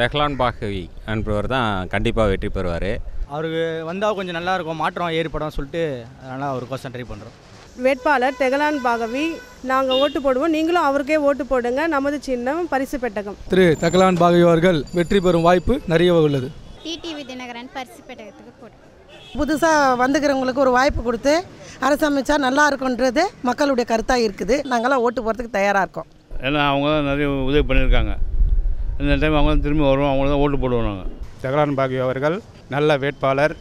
தெஹ்லான் பாகவி என்பவர் தான் கண்டிப்பாக வெற்றி பெறுவார். அவருக்கு வந்தால் கொஞ்சம் நல்லா இருக்கும் மாற்றம் ஏற்படும் சொல்லிட்டு அதனால் அவருக்கோசம் ட்ரை பண்ணுறோம் வேட்பாளர் தெகலான் பாகவி நாங்கள் ஓட்டு போடுவோம் நீங்களும் அவருக்கே ஓட்டு போடுங்க நமது சின்னம் பரிசு பெட்டகம். திரு தகலான் பாகவி அவர்கள் வெற்றி பெறும் வாய்ப்பு நிறைய உள்ளது. டிடிவி தினகரன் பரிசு பெட்டகத்துக்கு போட்டு புதுசாக வந்துக்கிறவங்களுக்கு ஒரு வாய்ப்பு கொடுத்து அரசமைச்சா நல்லா இருக்குன்றது மக்களுடைய கருத்தாக இருக்குது. நாங்களாம் ஓட்டு போகிறதுக்கு தயாராக இருக்கோம். ஏன்னா அவங்க தான் நிறைய உதவி பண்ணியிருக்காங்க. இந்த டைம் அவங்க தான் திரும்பி வருவோம் அவங்க தான் ஓட்டு போடுவாங்க ஜெகலான் பாக்யு அவர்கள் நல்ல வேட்பாளர்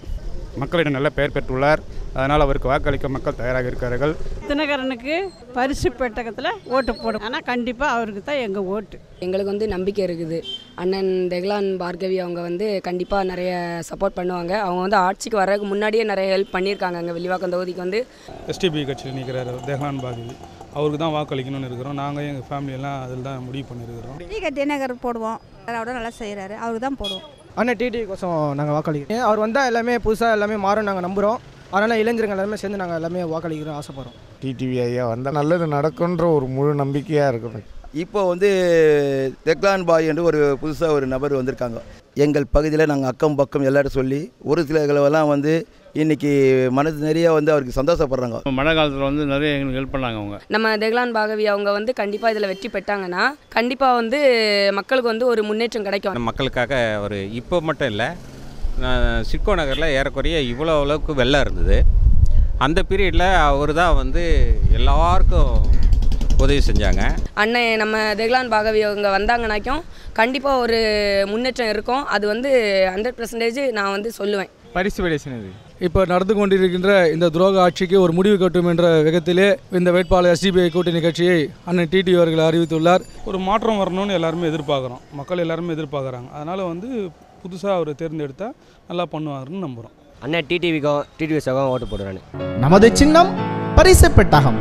மக்களிடம் நல்ல பெயர் பெற்றுள்ளார். அதனால் அவருக்கு வாக்களிக்க மக்கள் தயாராக இருக்கிறார்கள். தினகரனுக்கு பரிசு பெட்டகத்தில் ஓட்டு போடும். ஆனால் கண்டிப்பாக அவருக்கு தான் எங்கள் ஓட்டு. எங்களுக்கு வந்து நம்பிக்கை இருக்குது. அண்ணன் தெஹ்லான் பார்கவி அவங்க வந்து கண்டிப்பாக நிறைய சப்போர்ட் பண்ணுவாங்க. அவங்க வந்து ஆட்சிக்கு வர்றதுக்கு முன்னாடியே நிறைய ஹெல்ப் பண்ணியிருக்காங்க அங்கே வில்லிவாக்கம் தொகுதிக்கு வந்து. எஸ்டிபி கட்சியில் நிற்கிறார் ஜெகலான் பாக்யு அவருக்கு தான் வாக்களிக்கணும்னு இருக்கிறோம். நாங்கள் எங்கள் ஃபேமிலியெல்லாம் அதில் தான் முடிவு பண்ணியிருக்கிறோம் டிக தினகர் போடுவோம். அவரோட நல்லா செய்கிறாரு அவருக்கு தான் போடுவோம். அண்ணன் டிடி கோசம் நாங்கள் வாக்களிக்கிறோம். அவர் வந்தால் எல்லாமே புதுசாக எல்லாமே மாறும் நாங்கள் நம்புகிறோம் அதனால் இளைஞர்கள் எல்லாமே சேர்ந்து நாங்கள் எல்லாமே வாக்களிக்கிறோம் ஆசைப்படுறோம். டிடிவி ஐயா வந்தால் நல்லது நடக்குன்ற ஒரு முழு நம்பிக்கையாக இருக்குது இப்போ வந்து தெக்லான் பாய் என்று ஒரு புதுசாக ஒரு நபர் வந்திருக்காங்க. எங்கள் பகுதியில் நாங்கள் அக்கம் பக்கம் எல்லாரும் சொல்லி ஒரு சிலர்களெல்லாம் வந்து இன்னைக்கு மனது நிறைய வந்து அவருக்கு சந்தோஷப்படுறாங்க. மழை காலத்தில் வந்து நிறைய எங்களுக்கு ஹெல்ப் பண்ணாங்க அவங்க. நம்ம தெஹ்லான் பாகவி அவங்க வந்து கண்டிப்பாக இதில் வெற்றி பெற்றாங்கன்னா கண்டிப்பாக வந்து மக்களுக்கு வந்து ஒரு முன்னேற்றம் கிடைக்கும். மக்களுக்காக ஒரு இப்போ மட்டும் இல்லை சிட்கோ நகரில் ஏறக்குறைய இவ்வளோ அளவுக்கு வெள்ளம் இருந்தது. அந்த பீரியடில் அவர் தான் வந்து எல்லாருக்கும் உதவி செஞ்சாங்க. அண்ணன் நம்ம தெஹ்லான் பாகவி அவங்க வந்தாங்கனாக்கும் கண்டிப்பாக ஒரு முன்னேற்றம் இருக்கும். அது வந்து ஹண்ட்ரட் பர்சன்டேஜ் நான் வந்து சொல்லுவேன். பரிசு பேசினது இப்போ நடந்து கொண்டிருக்கின்ற இந்த துரோக ஆட்சிக்கு ஒரு முடிவு கட்டும் என்ற விதத்திலே இந்த வேட்பாளர் எஸ்டிபிஐ கூட்டணி கட்சியை அண்ணன் டிடி அவர்கள் அறிவித்துள்ளார். ஒரு மாற்றம் வரணும்னு எல்லாருமே எதிர்பார்க்குறோம். மக்கள் எல்லாருமே எதிர்பார்க்குறாங்க. அதனால் வந்து புதுசாக அவர் தேர்ந்தெடுத்தால் நல்லா பண்ணுவாருன்னு நம்புகிறோம் அண்ணன் டிடிவிக்கும் டிடிவி சகம் ஓட்டு போடுறாரு. நமது சின்னம் பரிசு பெட்டகம்.